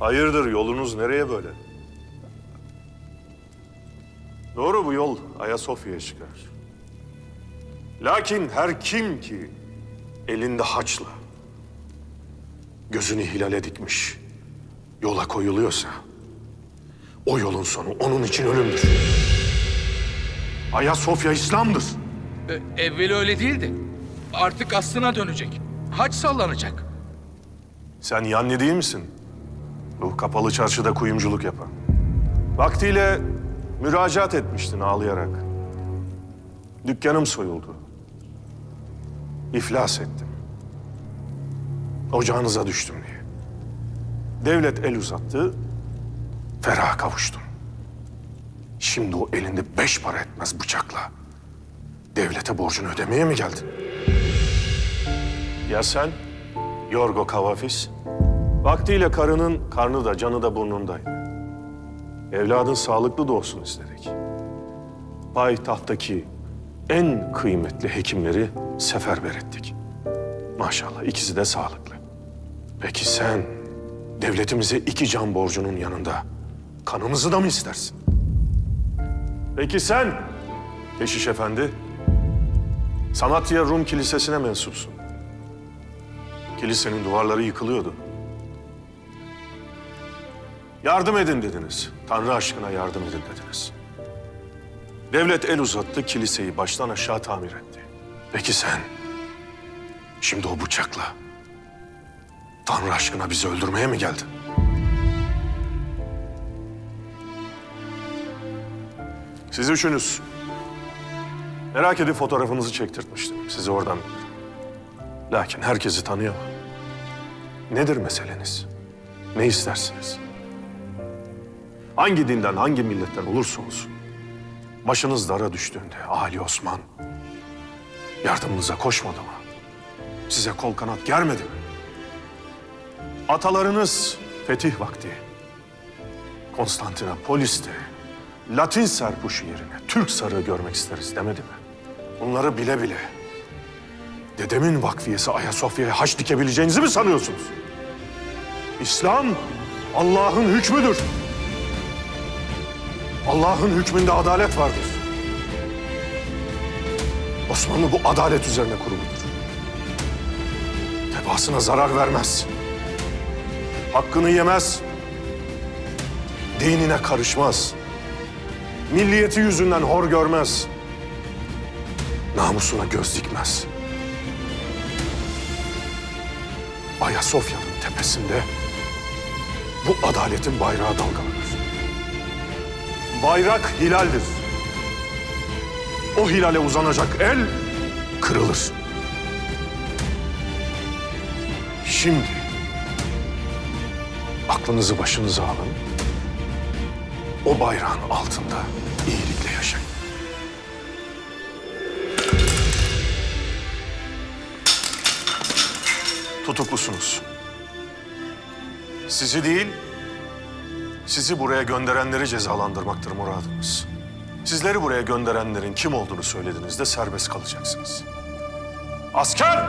Hayırdır yolunuz nereye böyle? Doğru bu yol Ayasofya'ya çıkar. Lakin her kim ki elinde haçla gözünü hilale dikmiş yola koyuluyorsa o yolun sonu onun için ölümdür. Ayasofya İslam'dır. E, evveli öyle değildi. Artık aslına dönecek. Haç sallanacak. Sen yanlı değil misin? Bu kapalı çarşıda kuyumculuk yapan. Vaktiyle müracaat etmiştin ağlayarak. Dükkanım soyuldu. İflas ettim. Ocağınıza düştüm diye. Devlet el uzattı, feraha kavuştum. Şimdi o elinde beş para etmez bıçakla devlete borcunu ödemeye mi geldin? Ya sen? Yorgo Kavafis? Vaktiyle karının karnı da canı da burnundaydı. Evladın sağlıklı doğsun istedik. Payitahttaki en kıymetli hekimleri seferber ettik. Maşallah ikisi de sağlıklı. Peki sen devletimize iki can borcunun yanında kanımızı da mı istersin? Peki sen Keşiş Efendi Sanatya Rum Kilisesi'ne mensupsun. Kilisenin duvarları yıkılıyordu. Yardım edin dediniz. Tanrı aşkına yardım edin dediniz. Devlet el uzattı, kiliseyi baştan aşağı tamir etti. Peki sen, şimdi o bıçakla Tanrı aşkına bizi öldürmeye mi geldin? Siz üçünüz merak edip fotoğrafınızı çektirtmiştim. Sizi oradan bilirim. Lakin herkesi tanıyamam. Nedir meseleniz? Ne istersiniz? Hangi dinden, hangi milletten olursa olsun. Başınız dara düştüğünde Ali Osman yardımınıza koşmadı mı? Size kol kanat germedi mi? Atalarınız fetih vakti Konstantinopolis'te Latin serpuşu yerine Türk sarığı görmek isteriz demedi mi? Bunları bile bile dedemin vakfiyesi Ayasofya'ya haç dikebileceğinizi mi sanıyorsunuz? İslam Allah'ın hükmüdür. Allah'ın hükmünde adalet vardır. Osmanlı bu adalet üzerine kuruludur. Tebaasına zarar vermez. Hakkını yemez. Dinine karışmaz. Milliyeti yüzünden hor görmez. Namusuna göz dikmez. Ayasofya'nın tepesinde bu adaletin bayrağı dalgalanır. Bayrak hilaldir. O hilale uzanacak el kırılır. Şimdi aklınızı başınıza alın. O bayrağın altında iyilikle yaşayın. Tutuklusunuz. Sizi değil, sizi buraya gönderenleri cezalandırmaktır muradımız. Sizleri buraya gönderenlerin kim olduğunu söylediğinizde serbest kalacaksınız. Asker!